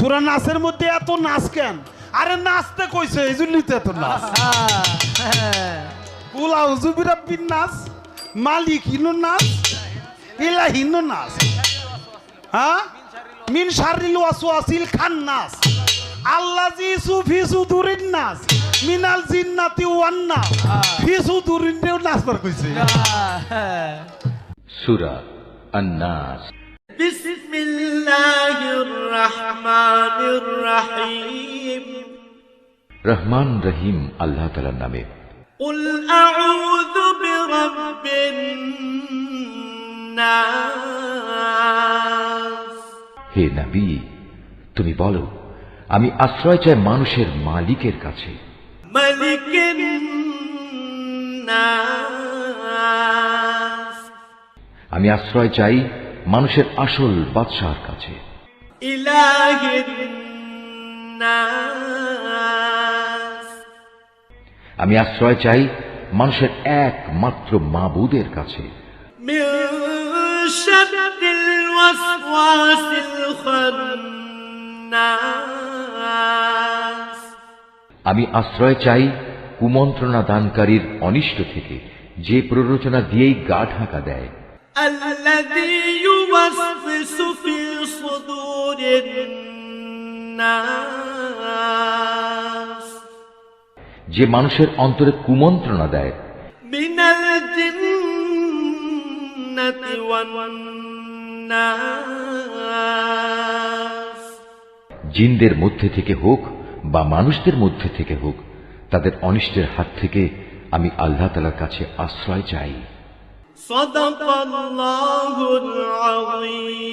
সুরা নাচের মধ্যে এত নাচ কেন? আরে নাচতে কইছে এই জন্যই তো এত নাচ। কুলা হুজুবিরা বিন নাচ মালিক হিনো নাচ ইলা হিনো নাচ হ্যাঁ? মিন শারিল ওয়াসওয়াসিল খান নাচ আল্লাজি সুফি সুদুরিন নাচ মিনাল জিন্নাতি ওয়ান নাচ ফি সুদুরিন নাচবার কইছে। সুরা আন্নাস। রহমান রহিম আল্লাহ তালার নামে قل أعوذ برب الناس হে নবী তুমি বলো আমি আশ্রয় চাই মানুষের মালিকের কাছে ملك الناس আমি আশ্রয় চাই মানুষের আসল বাদশার কাছে। আমি আশ্রয় চাই মানুষের একমাত্র মাবুদের কাছে। আমি আশ্রয় চাই কুমন্ত্রণা দানকারীর অনিষ্ট থেকে যে প্ররোচনা দিয়েই গা ঢাকা দেয়। الذي يوسوس في صدور الناس যে মানুষের অন্তরে কুমন্ত্রণা দেয় من الجنة والناس জিনদের মধ্যে থেকে হোক বা মানুষদের মধ্যে থেকে হোক তাদের অনিষ্টের হাত থেকে আমি আল্লাহ তালার কাছে আশ্রয় চাই صدق الله العظيم.